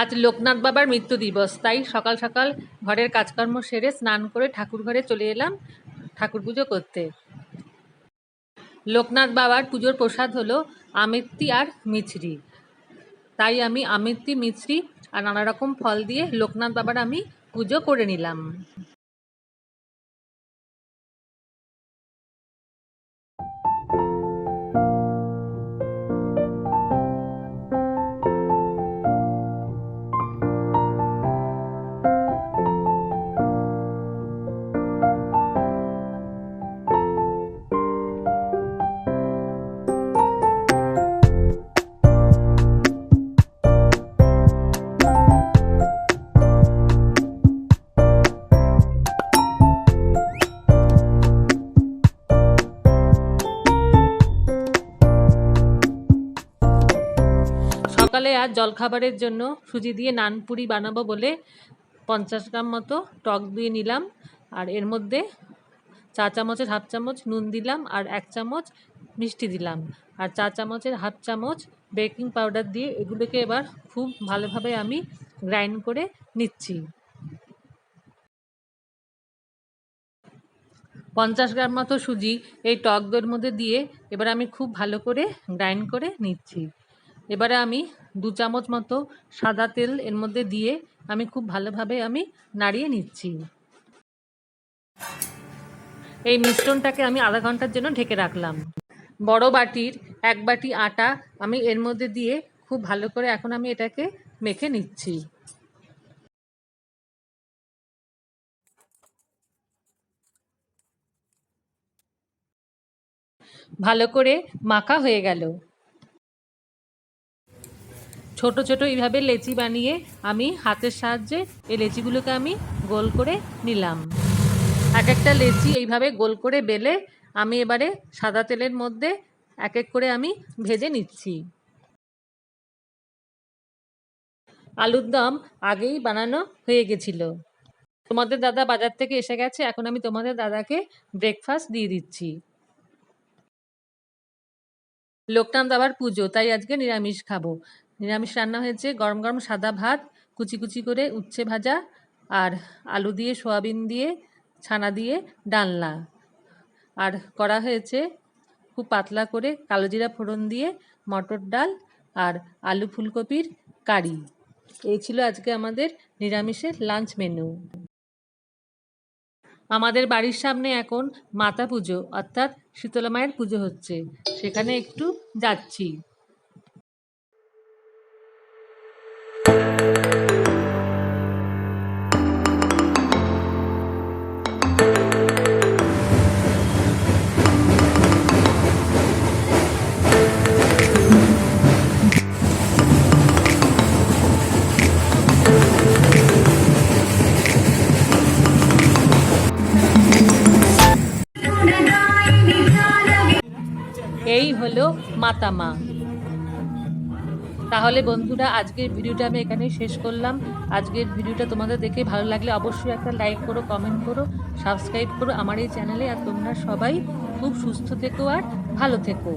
আজ লোকনাথ বাবার মৃত্যু দিবস। তাই সকাল সকাল ঘরের কাজকর্ম সেরে স্নান করে ঠাকুর ঘরে চলে এলাম ঠাকুর পুজো করতে। লোকনাথ বাবার পুজোর প্রসাদ হলো আমৃত্তি আর মিছরি। তাই আমি আমৃত্তি, মিছরি আর নানা রকম ফল দিয়ে লোকনাথ বাবার আমি পুজো করে নিলাম। সকালে আর জলখাবারের জন্য সুজি দিয়ে নানপুরি বানাবো বলে পঞ্চাশ গ্রাম মতো টক দিয়ে নিলাম। আর এর মধ্যে চা চামচের হাফ চামচ নুন দিলাম আর এক চামচ মিষ্টি দিলাম। আর চা চামচের হাফ চামচ বেকিং পাউডার দিয়ে এগুলোকে এবার খুব ভালোভাবে আমি গ্রাইন্ড করে নিচ্ছি। পঞ্চাশ গ্রাম মতো সুজি এই টক দইয়ের মধ্যে দিয়ে এবার আমি খুব ভালো করে গ্রাইন্ড করে নিচ্ছি। এবারে আমি দু চামচ মতো সাদা তেল এর মধ্যে দিয়ে আমি খুব ভালোভাবে আমি নাড়িয়ে নিচ্ছি। এই মিশ্রণটাকে আমি আধা ঘণ্টার জন্য ঢেকে রাখলাম। বড় বাটির এক বাটি আটা আমি এর মধ্যে দিয়ে খুব ভালো করে এখন আমি এটাকে মেখে নিচ্ছি। ভালো করে মাখা হয়ে গেল। ছোট ছোট এইভাবে লেচি বানিয়ে আমি হাতের সাহায্যে এই লেচিগুলোকে আমি গোল করে নিলাম। এক একটা লেচি এইভাবে গোল করে বেলে আমি এবারে সাদা তেলের মধ্যে এক এক করে আমি ভেজে নিচ্ছি। আলুর দম আগেই বানানো হয়ে গেছিল। তোমাদের দাদা বাজার থেকে এসে গেছে, এখন আমি তোমাদের দাদাকে ব্রেকফাস্ট দিয়ে দিচ্ছি। লোকনাথ বাবার পুজো, তাই আজকে নিরামিষ খাব। নিরামিষ রান্না হয়েছে। গরম গরম সাদা ভাত, কুচি কুচি করে উচ্ছে ভাজা আর আলু দিয়ে, সোয়াবিন দিয়ে, ছানা দিয়ে ডালনা। আর করা হয়েছে খুব পাতলা করে কালো জিরা ফোড়ন দিয়ে, মটর ডাল আর আলু ফুলকপির কারি। এই ছিল আজকে আমাদের নিরামিষের লাঞ্চ মেনু। আমাদের বাড়ির সামনে এখন মাতা পুজো, অর্থাৎ শীতলা মায়ের পুজো হচ্ছে। সেখানে একটু যাচ্ছি। এই হলো মাতামা তাহলে বন্ধুরা, আজকের ভিডিওটা আমি এখানেই শেষ করলাম। আজকের ভিডিওটা তোমাদের দেখে ভালো লাগলে অবশ্যই একটা লাইক করো কমেন্ট করো সাবস্ক্রাইব করো আমার এই চ্যানেলে আর তোমরা সবাই খুব সুস্থ থেকো আর ভালো থেকো।